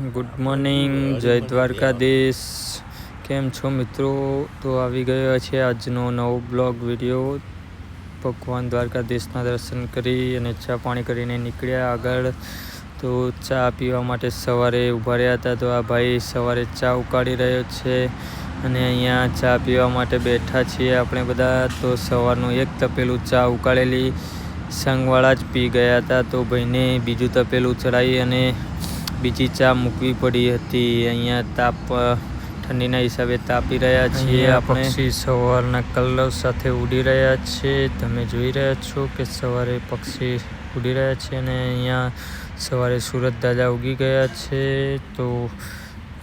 Good morning, જય દ્વારકાધીશ. કેમ છો મિત્રો? તો આવી ગયો છે આજનો નવો બ્લોગ વીડિયો. ભગવાન દ્વારકાધીશના દર્શન કરી અને ચા પાણી કરીને નીકળ્યા આગળ. તો ચા પીવા માટે સવારે ઊભા રહ્યા હતા, તો આ ભાઈ સવારે ચા ઉકાળી રહ્યો છે અને અહીંયા ચા પીવા માટે બેઠા છીએ આપણે બધા. તો સવારનું એક તપેલું ચા ઉકાળેલી સંગવાળા જ પી ગયા હતા, તો ભાઈને બીજું તપેલું ચડાવી અને બીજી ચા મૂકવી પડી હતી. અહીંયા તાપ ઠંડીના હિસાબે તાપી રહ્યા છીએ. આપણે પક્ષી સવારના કલર સાથે ઉડી રહ્યા છે. તમે જોઈ રહ્યા છો કે સવારે પક્ષી ઉડી રહ્યા છે અને અહીંયા સવારે સુરત દાદા ઉગી ગયા છે. તો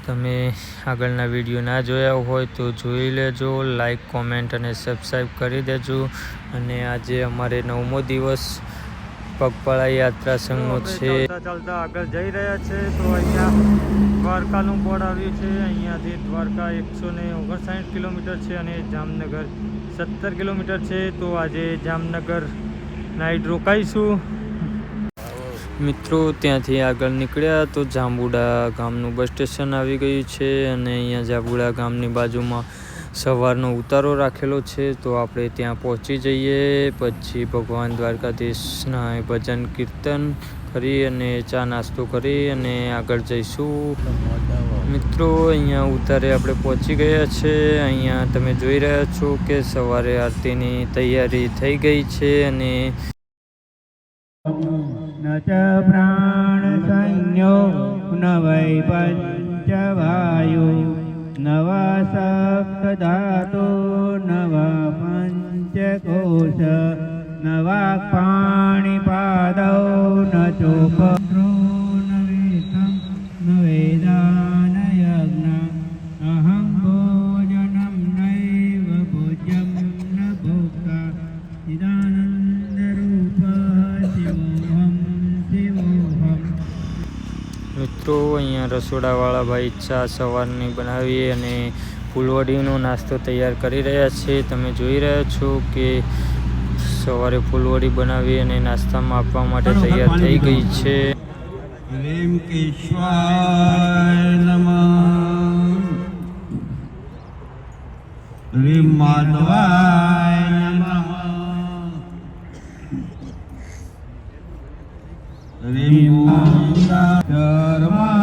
તમે આગળના વીડિયો ના જોયા હોય તો જોઈ લેજો. લાઈક કોમેન્ટ અને સબસ્ક્રાઈબ કરી દેજો. અને આજે અમારે નવમો દિવસ પગપાળા યાત્રા સંઘ છે. ચાલતા આગળ જઈ રહ્યા છે. તો અહીંયા દ્વારકાનું બોર્ડ આવ્યું છે. અહીંયાથી દ્વારકા એકસો ને ઓગણસાઠ કિલોમીટર છે અને જામનગર સત્તર કિલોમીટર છે. તો આજે જામનગર નાઈટ રોકાઈશું. મિત્રો ત્યાંથી આગળ નીકળ્યા તો જાંબુડા ગામનું બસ સ્ટેશન આવી ગયું છે અને અહીંયા જાંબુડા ગામની બાજુમાં સવારનો ઉતારો રાખેલો છે, તો આપણે ત્યાં પહોંચી જઈએ. પછી ભગવાન દ્વારકાધીશના ભજન કીર્તન કરી અને ચા નાસ્તો કરી અને આગળ જઈશું. મિત્રો, અહીંયા ઉતારે આપણે પહોંચી ગયા છે. અહીંયા તમે જોઈ રહ્યા છો કે સવારે આરતીની તૈયારી થઈ ગઈ છે અને પ્રાણ સંયો નવય नव सप्तधातु नव पञ्चकोश नवा पाणिपादौ न મિત્રો અહીંયા રસોડાવાળા ભાઈ ચા સવારની બનાવી અને ફૂલવડીનો નાસ્તો તૈયાર કરી રહ્યા છે. તમે જોઈ રહ્યા છો કે સવારે ફૂલવડી બનાવી અને નાસ્તામાં આપવા માટે તૈયાર થઈ ગઈ છે. ह्रीं કૃષ્ણ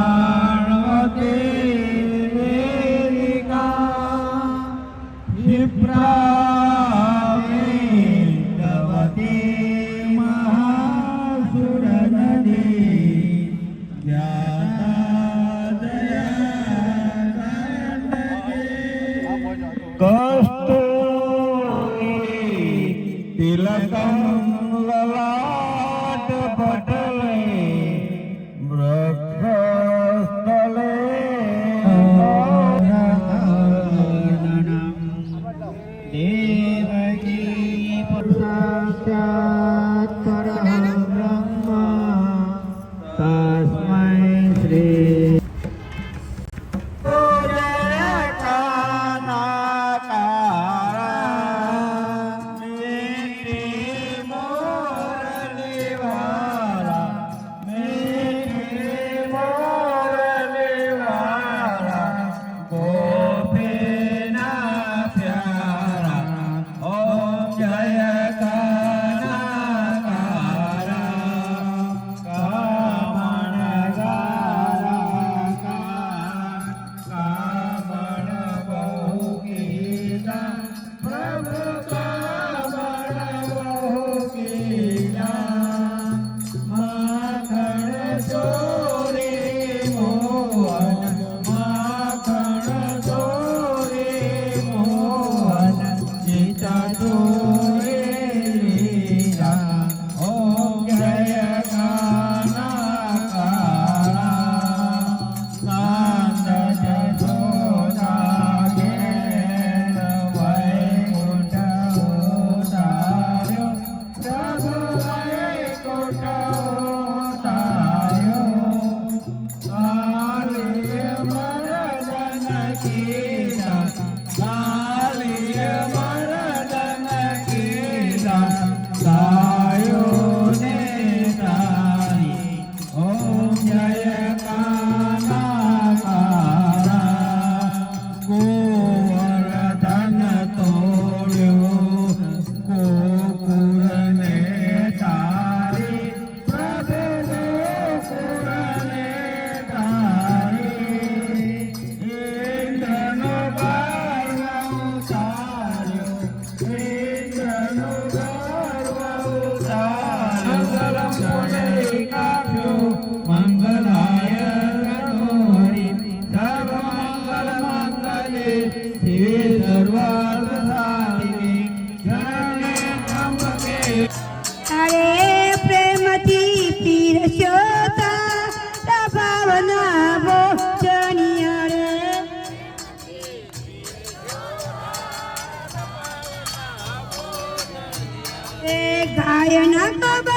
गायन कब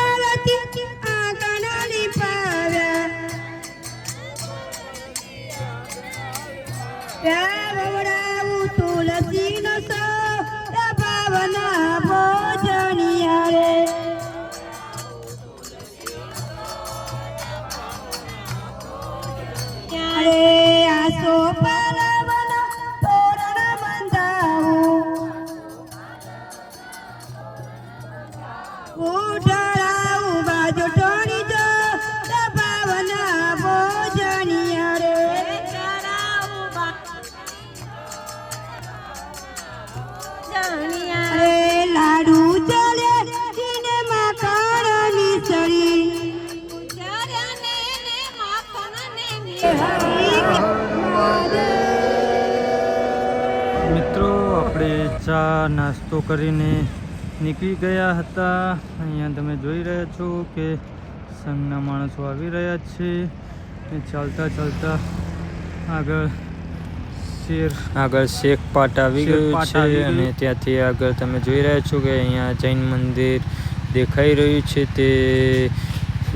નાસ્તો કરીને નીકળી ગયા હતા. અહીંયા તમે જોઈ રહ્યા છો કે સંઘના માણસો આવી રહ્યા છે ને ચાલતા ચાલતા આગળ શેર આગળ શેખ પાટ આવી ગયો ગયું છે અને ત્યાંથી આગળ તમે જોઈ રહ્યા છો કે અહીંયા જૈન મંદિર દેખાઈ રહ્યું છે તે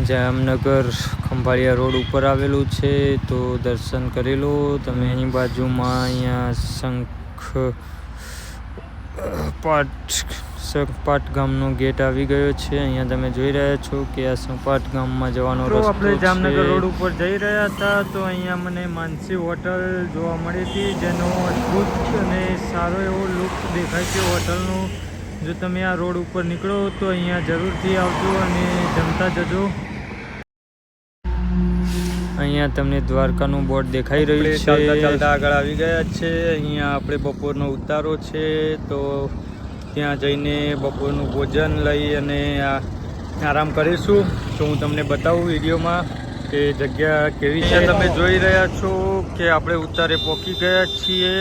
જામનગર ખંભાળિયા રોડ ઉપર આવેલું છે. તો દર્શન કરી લો. તમે એની બાજુમાં અહીંયા શંખ પાટ શંખપાટ ગામનો ગેટ આવી ગયો છે. અહીંયા તમે જોઈ રહ્યા છો કે આ શંખપાટ ગામમાં જવાનો રસ્તો આપણે જામનગર રોડ ઉપર જઈ રહ્યા હતા તો અહીંયા મને માનસી હોટલ જોવા મળી હતી જેનો અદ્ભુત અને સારો એવો લુક દેખાય છે હોટલનો. જો તમે આ રોડ ઉપર નીકળો તો અહીંયા જરૂરથી આવજો અને જમતા જજો. અહીંયા તમને દ્વારકાનું બોર્ડ દેખાઈ રહ્યું છે ચાલતા ચાલતા આગળ આવી ગયા છે. અહીંયા આપણે બપોરનો ઉતારો છે તો ત્યાં જઈને બપોરનું ભોજન લઈ અને આરામ કરીશું. તો હું તમને બતાવું વિડીયોમાં કે જગ્યા કેવી છે. તમે જોઈ રહ્યા છો કે આપણે ઉતારે પહોંચી ગયા છીએ.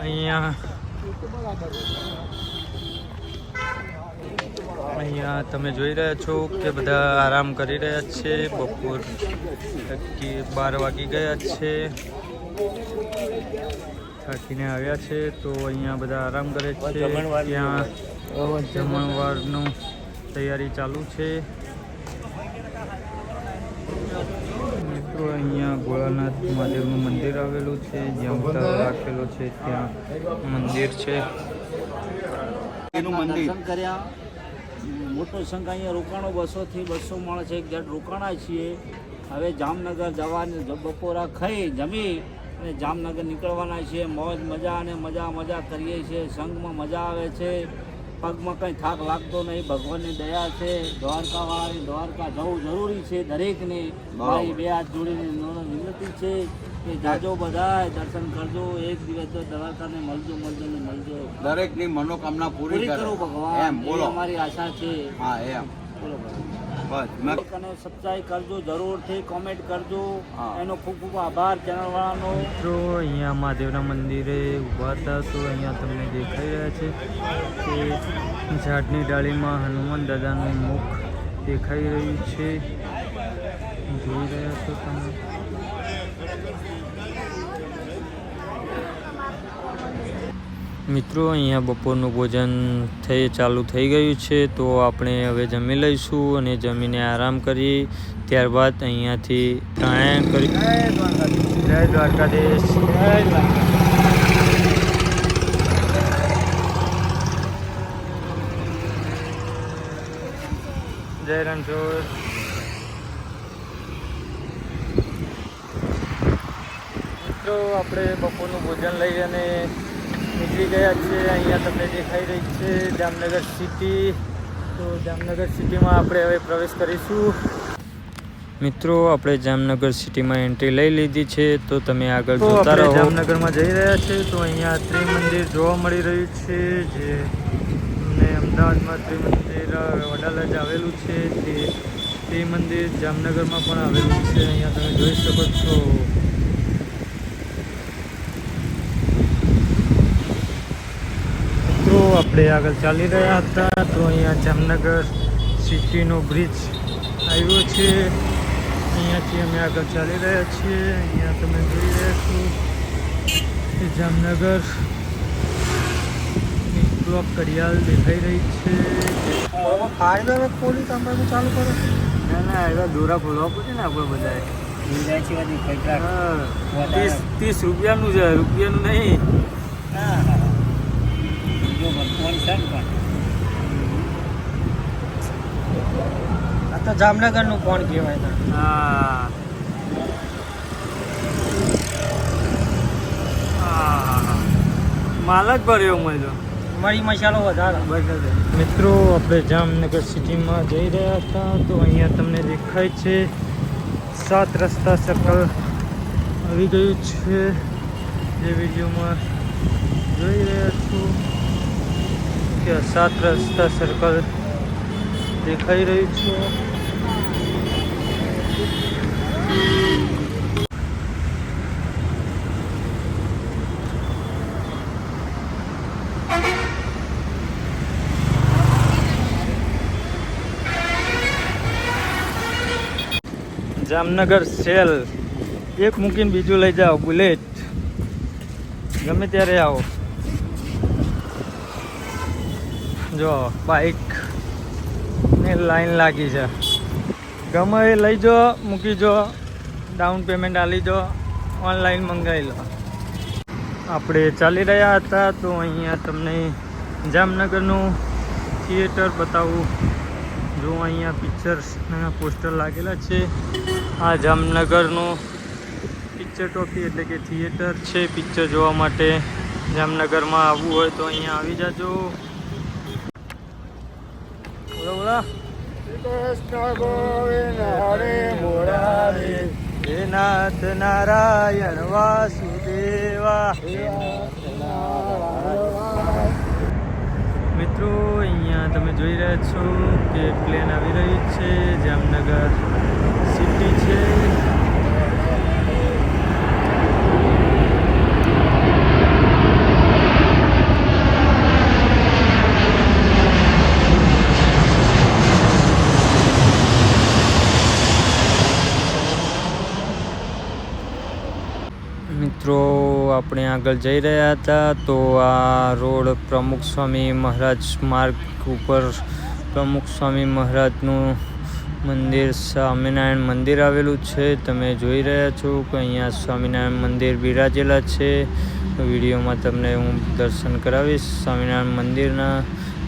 અહીંયા અહીંયા તમે જોઈ રહ્યા છો કે બધા આરામ કરી રહ્યા છે. બપોર બાર વાગી ગયા છે. થાકીને આવ્યા છે તો અહીંયા બધા આરામ કરે છે. ત્યાં જમણવારનું તૈયારી ચાલુ છે. મિત્રો અહીંયા ભોળાનાથ મહાદેવનું મંદિર આવેલું છે જ્યાં ઉતારો રાખેલો છે ત્યાં મંદિર છે. એનું દર્શન કર્યા. મોટો સંઘ અહીંયા રોકાણો બસોથી બસો માણસ એક જણ રોકાણા છીએ. હવે જામનગર જવાની બપોરા ખાઈ જમી અને જામનગર નીકળવાના છીએ મોજ મજા અને મજા મજા કરીએ છીએ સંઘમાં મજા આવે છે. પગમાં કંઈ થાક લાગતો નહીં ભગવાનની દયા છે. દ્વારકાવાળાની દ્વારકા જવું જરૂરી છે દરેકને. મારી બે હાથ જોડીને વિનંતી છે કે જાજો બધા દર્શન કરજો એક દિવસ તો દ્વારકાને મળજો મળજો ને મળજો. દરેકની મનોકામના પૂરી કરો. ભગવાન એમ બોલો. અમારી આશા છે. હા એમ. બોલો. બસ અને સબસ્ક્રાઇબ કરજો જરૂરથી કોમેન્ટ કરજો. એનો ખૂબ ખૂબ આભાર ચેનલવાળાનો મિત્રો અહીંયા મહાદેવના મંદિરે ઊભા હતા તો અહીંયા તમને દેખાઈ રહ્યા છે કે ઝાડની ડાળીમાં હનુમાન દાદાનું મુખ દેખાઈ રહ્યું છે. જોઈ રહ્યા છો તમે? મિત્રો, અહીંયા બપોરનું ભોજન થઈ, ચાલુ થઈ ગયું છે, તો આપણે હવે જમી લઈશું અને જમીને આરામ કરી ત્યારબાદ અહીંયાથી પ્રયાણ કરી જય જય રણછોડ. મિત્રો, આપણે બપોરનું ભોજન લઈ અને નીકળી ગયા છીએ અહીંયા તમને દેખાઈ રહી છે જામનગર સિટી તો જામનગર સિટીમાં આપણે હવે પ્રવેશ કરીશું. મિત્રો આપણે જામનગર સિટીમાં એન્ટ્રી લઈ લીધી છે. તો તમે આગળ જોતા રહો. જામનગરમાં જઈ રહ્યા છે. તો અહીંયા ત્રિમંદિર જોવા મળી રહ્યું છે જે અમને અમદાવાદમાં ત્રિમંદિર વડાલા જ આવેલું છે. તે ત્રિમંદિર જામનગરમાં પણ આવેલું છે. અહીંયા તમે જોઈ શકો છો તો આપણે આગળ ચાલી રહ્યા હતા તો અહીંયા જામનગર સિટીનો બ્રિજ આવ્યો છે. અહીંયાથી અમે આગળ ચાલી રહ્યા છીએ. અહીંયા તમે જોઈ રહ્યા છો કે જામનગર બ્લોક કડિયાલ દેખાઈ રહી છે. ચાલુ ના ના એવા દોરા ખોલવા પડે ને આપણે બધાએ. હા. ત્રીસ ત્રીસ રૂપિયાનું છે રૂપિયાનું નહીં. આ તો જામનગરનું કોણ કહેવાય હા. હા. માલ જ ભર્યો મળ્યો. મરી મસાલો વધારે. મિત્રો આપણે જામનગર સિટીમાં જઈ રહ્યા હતા તો અહીંયા તમને દેખાય છે સાત રસ્તા સર્કલ આવી ગયું છે. જે વિડીયોમાં જોઈ રહ્યા છું. કે સાત રસ્તા સર્કલ દેખાઈ રહ્યું છે. જામનગર સેલ. એક મૂકીને બીજું લઈ જાઓ, બુલેટ. ગમે ત્યારે આવો. જો બાઇક ને લાઈન લાગી છે. ગમે એ લઈ જો, મૂકી જો ડાઉન પેમેન્ટ આલી જો ઓનલાઈન મંગાવી લો. આપણે ચાલી રહ્યા હતા, તો અહીંયા તમને જામનગરનું થિયેટર બતાવું. જો અહીંયા પિક્ચર્સના પોસ્ટર લાગેલા છે. આ જામનગરનું પિક્ચર ટોકી એટલે કે થિયેટર છે પિક્ચર જોવા માટે. જામનગરમાં આવવું હોય તો અહીંયા આવી જાજો. બોલો બોલો. હે નાથ નારાયણ વાસુદેવા. મિત્રો, અહીંયા તમે જોઈ રહ્યા છો કે પ્લેન આવી રહ્યું છે. જામનગર સિટી છે. મિત્રો, આપણે આગળ જઈ રહ્યા હતા તો આ રોડ પ્રમુખ સ્વામી મહારાજ માર્ગ ઉપર પ્રમુખ સ્વામી મહારાજનું મંદિર, સ્વામિનારાયણ મંદિર આવેલું છે. તમે જોઈ રહ્યા છો કે અહીંયા સ્વામિનારાયણ મંદિર બિરાજેલા છે. વિડીયોમાં તમને હું દર્શન કરાવીશ. સ્વામિનારાયણ મંદિરના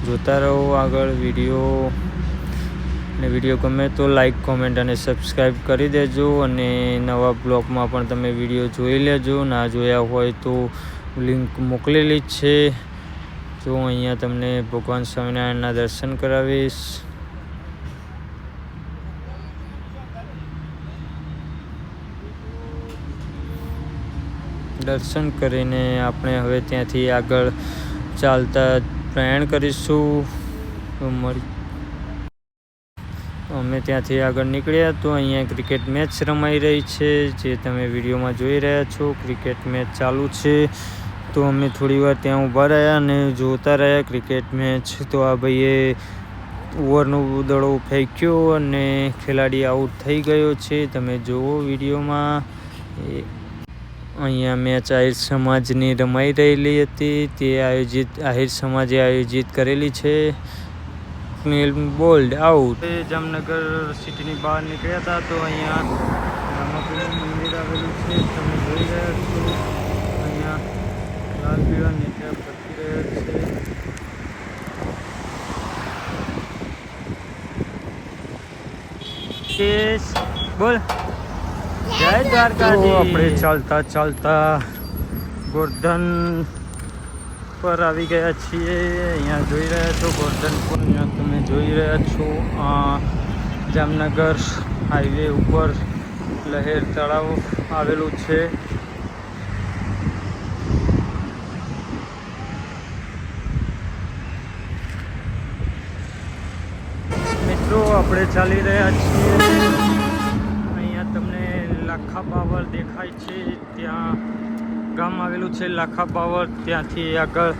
જોતા રહો આગળ વીડિયો. અને વીડિયો ગમે તો લાઈક કોમેન્ટ અને સબસ્ક્રાઈબ કરી દેજો અને નવા બ્લોગમાં પણ તમે વીડિયો જોઈ લેજો. ના જોયા હોય તો લિંક મોકલેલી જ છે. તો અહીંયા તમને ભગવાન સ્વામિનારાયણના દર્શન કરાવીશ. દર્શન કરીને આપણે હવે ત્યાંથી આગળ ચાલતા પ્રયાણ કરીશું. મળી અમે ત્યાંથી આગળ નીકળ્યા તો અહીંયા ક્રિકેટ મેચ રમાઈ રહી છે, જે તમે વિડીયોમાં જોઈ રહ્યા છો. ક્રિકેટ મેચ ચાલુ છે. તો અમે થોડી વાર ત્યાં ઊભા રહ્યા અને જોતા રહ્યા ક્રિકેટ મેચ. તો આ ભાઈએ ઓવરનો દડો ફેંક્યો અને ખેલાડી આઉટ થઈ ગયો છે. તમે જુઓ વિડીયોમાં. અહીંયા મેચ આહિર સમાજની રમાઈ રહેલી હતી. તે આયોજિત, આહિર સમાજે આયોજિત કરેલી છે. નીલ બોલ્ડ આઉટ જામનગર સિટીની બહાર નીકળ્યા હતા તો અહીંયા રામાપીરનું મંદિર આવેલું છે તમે જોઈ રહ્યા છો અહીંયા લાલ પીળા નેચા ફરતી રહ્યા છે કેશ બોલ જય દ્વારકાજી આપણે ચાલતા ચાલતા ગોર્ધન પર આવી ગયા છીએ અહીંયા જોઈ રહ્યા છો ગોર્ધન પર અહીંયા તમે જોઈ રહ્યા છો જામનગર હાઈવે ઉપર લહેર તળાવ આવેલું છે. મિત્રો, આપણે ચાલી રહ્યા છીએ. અહીંયા તમને લાખા પાવર દેખાય છે. ત્યાં ગામ આવેલું છે લાખા પાવર. ત્યાંથી આગળ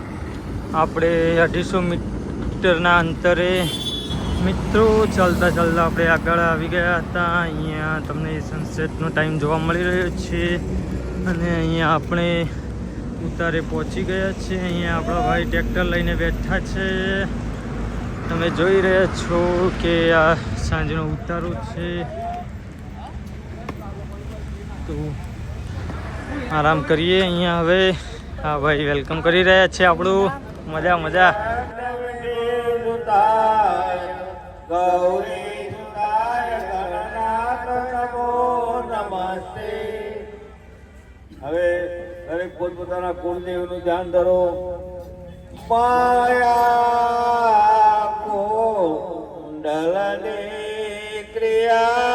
આપણે અઢીસો મીટરના અંતરે મિત્રો, ચાલતા ચાલતા આપણે આગળ આવી ગયા હતા. અહીંયા તમને સનસેટનો ટાઈમ જોવા મળી રહ્યો છે અને અહીંયા આપણે ઉતારે પહોંચી ગયા છે અહીંયા આપણા ભાઈ ટ્રેક્ટર લઈને બેઠા છે. તમે જોઈ રહ્યા છો કે આ સાંજનો ઉતારો છે. તો આરામ કરીએ અહીંયા હવે. હા ભાઈ વેલકમ કરી રહ્યા છે આપણું. મજા મજા. ગૌરી સુરાય ગણનાથ નમો નમસ્તે હવે દરેક પોતપોતાના કુળદેવનું ધ્યાન ધરો માયા કુંડલની ક્રિયા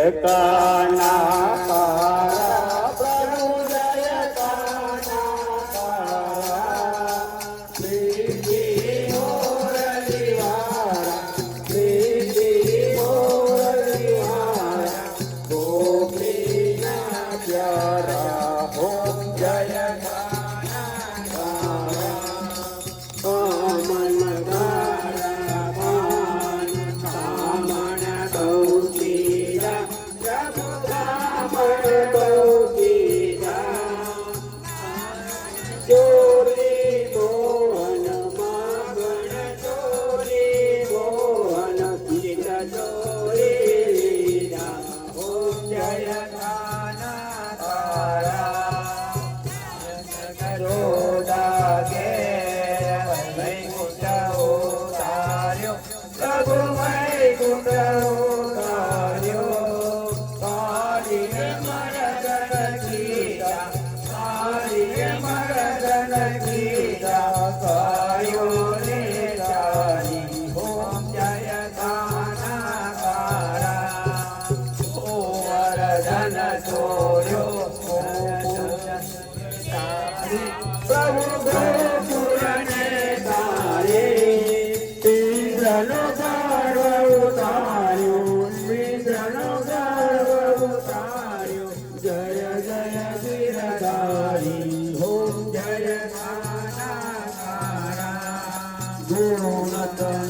ठिकाना Bruno Natal.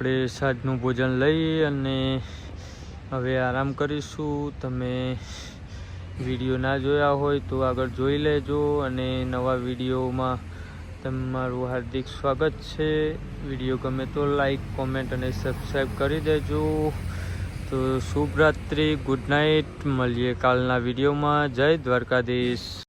આપણે સાંજનું ભોજન લઈ અને હવે આરામ કરીશું. તમે વીડિયો ના જોયા હોય તો આગળ જોઈ લેજો અને નવા વિડીયોમાં તમારું હાર્દિક સ્વાગત છે. વીડિયો ગમે તો લાઈક, કોમેન્ટ અને સબસ્ક્રાઈબ કરી દેજો. તો શુભરાત્રિ ગુડ નાઇટ. મળીએ કાલના વિડીયોમાં. જય દ્વારકાધીશ.